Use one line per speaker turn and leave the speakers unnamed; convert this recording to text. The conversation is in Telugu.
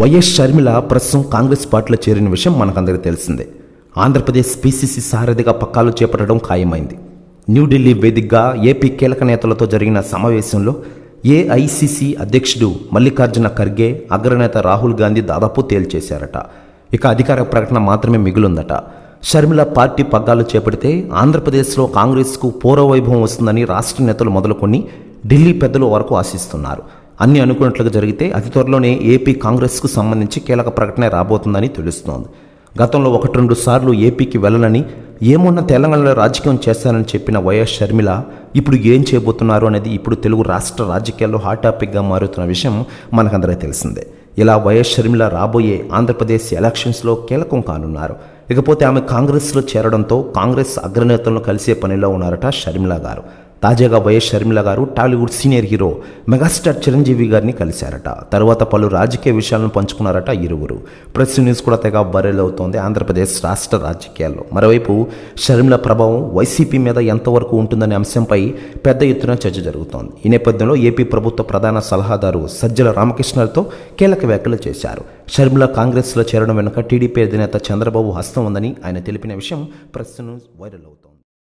వైఎస్ షర్మిల ప్రస్తుతం కాంగ్రెస్ పార్టీలో చేరిన విషయం మనకందరికీ తెలిసిందే. ఆంధ్రప్రదేశ్ పీసీసీ సారథిగా పక్కాలు చేపట్టడం ఖాయమైంది. న్యూఢిల్లీ వేదికగా ఏపీ కీలక నేతలతో జరిగిన సమావేశంలో ఏఐసిసి అధ్యక్షుడు మల్లికార్జున ఖర్గే అగ్రనేత రాహుల్ గాంధీ దాదాపు తేల్చేశారట. ఇక అధికార ప్రకటన మాత్రమే మిగులుందట. షర్మిల పార్టీ పగ్గాలు చేపడితే ఆంధ్రప్రదేశ్లో కాంగ్రెస్కు పూర్వవైభవం వస్తుందని రాష్ట్ర నేతలు మొదలుకొని ఢిల్లీ పెద్దలు వరకు ఆశిస్తున్నారు. అన్ని అనుకున్నట్లుగా జరిగితే అతి త్వరలోనే ఏపీ కాంగ్రెస్కు సంబంధించి కీలక ప్రకటన రాబోతుందని తెలుస్తోంది. గతంలో ఒకటి రెండు సార్లు ఏపీకి వెళ్ళనని ఏమున్న తెలంగాణలో రాజకీయం చేస్తానని చెప్పిన వైఎస్ షర్మిల ఇప్పుడు ఏం చేయబోతున్నారు అనేది ఇప్పుడు తెలుగు రాష్ట్ర రాజకీయాల్లో హాట్ టాపిక్గా మారుతున్న విషయం మనకందరికీ తెలిసిందే. ఇలా వైఎస్ షర్మిల రాబోయే ఆంధ్రప్రదేశ్ ఎలక్షన్స్లో కీలకం కానున్నారు. ఇకపోతే ఆమె కాంగ్రెస్లో చేరడంతో కాంగ్రెస్ అగ్రనేతలను కలిసే పనిలో ఉన్నారట షర్మిల గారు. తాజాగా YS Sharmila garu Tollywood senior hero megastar Chiranjeevi గారిని కలిశారట. తర్వాత పలు రాజకీయ విషయాలను పంచుకున్నారట ఇరువురు. ప్రెస్ న్యూస్ కూడా తెగ వైరల్ అవుతోంది ఆంధ్రప్రదేశ్ రాష్ట్ర రాజకీయాల్లో. మరోవైపు షర్మిల ప్రభావం వైసీపీ మీద ఎంతవరకు ఉంటుందనే అంశంపై పెద్ద ఎత్తున చర్చ జరుగుతోంది. ఈ నేపథ్యంలో ఏపీ ప్రభుత్వ ప్రధాన సలహాదారు సజ్జల రామకృష్ణలతో కీలక వ్యాఖ్యలు చేశారు. షర్మిల కాంగ్రెస్లో చేరడం వెనుక టీడీపీ అధినేత చంద్రబాబు హస్తం ఉందని ఆయన తెలిపిన విషయం ప్రెస్ న్యూస్ వైరల్ అవుతోంది.